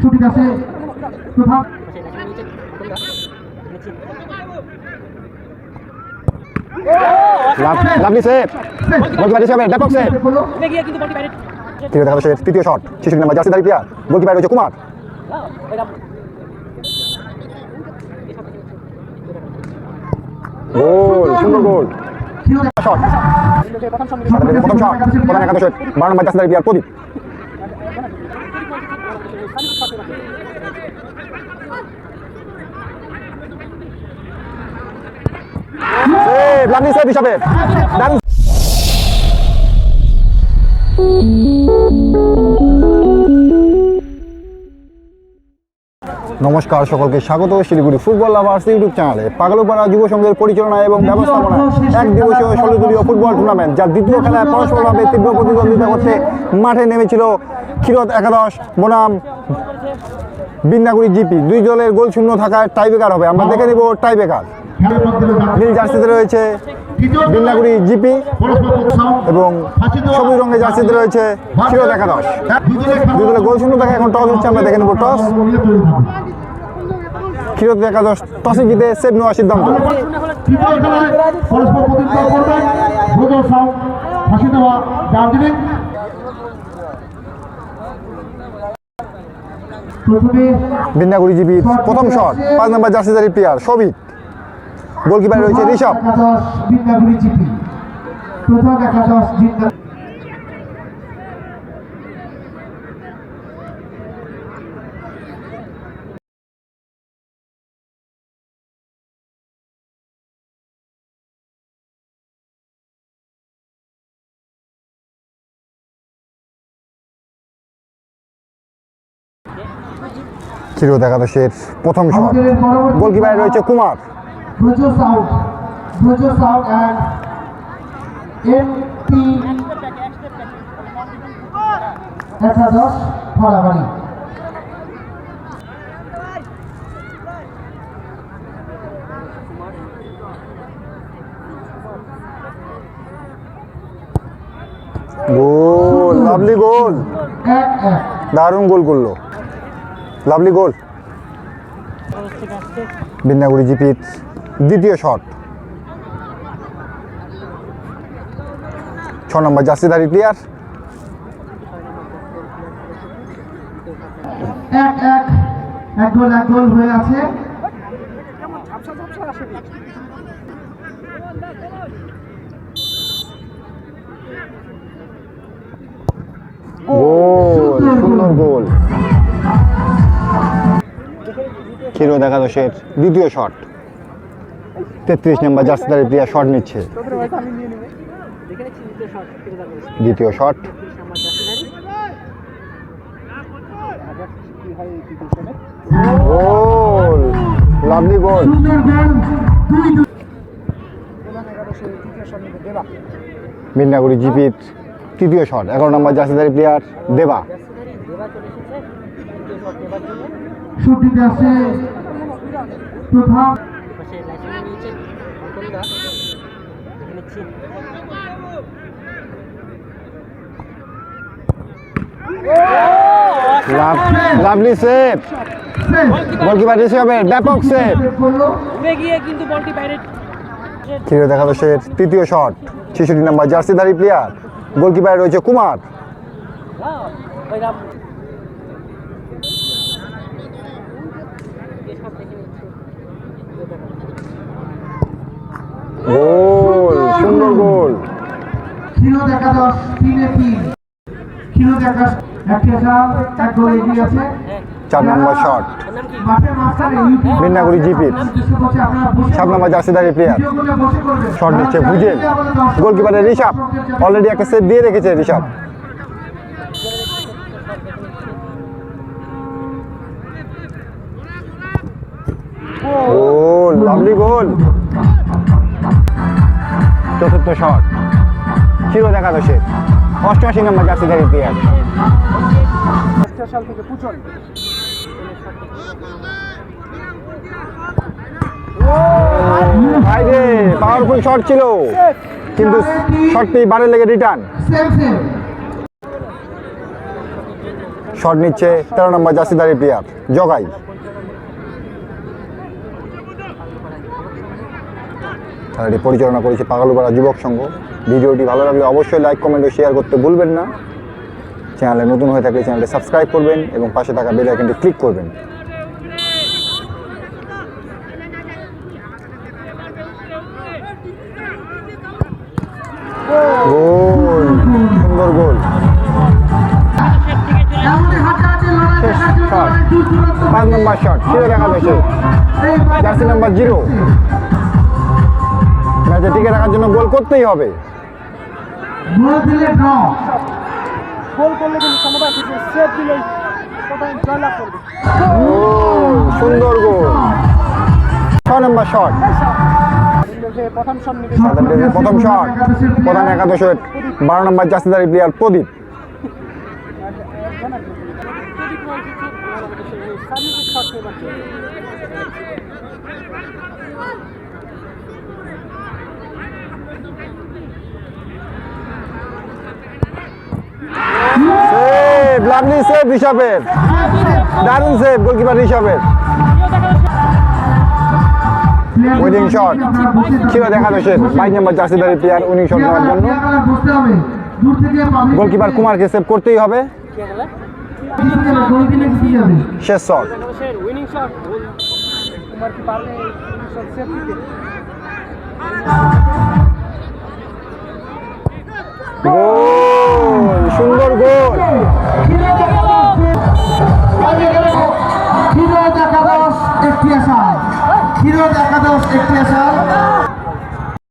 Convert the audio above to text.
ছুটি lovely save goalkeeper হিসেবে ব্যাপক সেভ তৃতীয় দেখা যাচ্ছে তৃতীয় শট ছেষট্টি নাম্বার জার্সিদারি প্লেয়ার গোলকিপার রয়েছে কুমার। গোল সুন্দর গোল। শট প্রথম শট প্রধান একাদশের বারো নম্বর প্লেয়ার প্রদীপ। সেভ হিসাবে। নমস্কার সকলকে, স্বাগত শিলিগুড়ি ফুটবল লাভার্স ইউটিউব চ্যানেলে। পাগলপাড়া যুব সংঘের পরিচালনা এবং ব্যবস্থাপনা এক দিবসীয় ষোলদলীয় ফুটবল টুর্নামেন্ট যার দ্বিতীয় খেলায় পরস্পরভাবে তীব্র প্রতিদ্বন্দ্বিতা করতে মাঠে নেমেছিল ক্ষীরত একাদশ বনাম বিন্নাগুড়ি জিপি। দুই দলের গোল শূন্য থাকায় টাইবেকার হবে। আমরা দেখে নিব টাইবেকার জার্সিতে রয়েছে বিন্নাগুড়ি জিপি এবং সবুজ রঙের জার্সিতে রয়েছে ক্ষীরত একাদশ দুই দলের গোল শূন্য থাকে এখন টস হচ্ছে, আমরা দেখে নেব টস। ক্ষীরত একাদশ টসে জিতে সেভ নেওয়ার সিদ্ধান্ত। বিন্নাগুড়ি জিপি প্রথম শট, পাঁচ নম্বর জার্সিদারি প্লেয়ার সবিত গোলকিপার রয়েছে ঋষভ। একাদশ বিন্দাগুড়ি প্রথম শট গোলকিপার রয়েছে Kumar. Sound Braj sound and M P একাদশ ফলাবাড়ি গোল লাভলি গোল। দারুণ গোল করল। লাভলি গোল। বিন্নাগুড়ি জিপির দ্বিতীয় শট। ছ নম্বর জার্সিদারি প্লেয়ার এক এক এক গোল এক গোল হয়ে আছে। গোল সুন্দর গোল। ক্ষীরোদ একাদশের দ্বিতীয় শট। তেত্রিশ নম্বর জার্সিদারি প্লেয়ার শট নিচ্ছে। দ্বিতীয় শট লাভলি গোল মিন্নাগুড়ি জিপির তৃতীয় শট এগারো নম্বর জার্সিদারি প্লেয়ার দেবা। আছে দেখে নিচ্ছি লাভলি সেভ। গোলকিপার হিসেবে ব্যাপক সেভ। উড়ে গিয়ে কিন্তু বলটি বাইরে ক্ষীরোদ একাদশের তৃতীয় শট ছেষট্টি নম্বর জার্সিদারি প্লেয়ার গোলকিপার রয়েছে কুমার ওই রাম এসব দেখে নিচ্ছি গোল সুন্দর গোল। ক্ষীরোদ একাদশ তিনে তিন। ক্ষীরোদ একাদশ একটি আসাম এক গোল এগিয়ে আছে। চার নম্বর শট মিন্নাগুড়ি জিপির। সাত নম্বর জার্সিদারি প্লেয়ার শট নিচ্ছে ভুজেল গোলকিপারের ঋষভ। অলরেডি একটা সেভ দিয়ে রেখেছে ঋষভ। গোল। লাভলি গোল চতুর্থ শট ক্ষীরোদ একাদশের অষ্টআশি নম্বর প্লেয়ার সাল থেকে পুচল বাইরে পাওয়ারফুল শট ছিল। কিন্তু শটটি বারে লেগে রিটার্ন শট নিচ্ছে তেরো নম্বর জার্সিদারি প্লেয়ার জগাই। খেলাটি পরিচালনা করেছে পাগালুপাড়া যুবক সংঘ। ভিডিওটি ভালো লাগলে অবশ্যই লাইক কমেন্ট ও শেয়ার করতে ভুলবেন না। চ্যানেলে নতুন হয়ে থাকলে চ্যানেলটি সাবস্ক্রাইব করবেন এবং পাশে থাকা বেল আইকনটি ক্লিক করবেন। সুন্দর গোল। পাঁচ নম্বর শট ছিল দেখা যাচ্ছে জার্সি নাম্বার জিরো রাখার জন্য গোল করতেই হবে। গোল দিলে ড্র গোল করলে কিন্তু সমবায় সেভ দিলেই জয়লাভ করবে? সুন্দর গোল। ছ নম্বর শট। প্রথম শট প্রধান একাদশের বারো নম্বর জার্সিদারি player Pradip. Save lovely save ঋষভের দারুণ সেভ গোলকিপার ঋষভের উইনিং শট ছিল একাদশের বাইশ নম্বর জার্সিদারি প্লেয়ার উইনিং শট নেওয়ার জন্য। গোলকিপার কুমারকে সেভ করতেই হবে। শেষ শট কুমার কি উইনিং শট সেভ দিতে হিরো একাদশ একটি আসাম।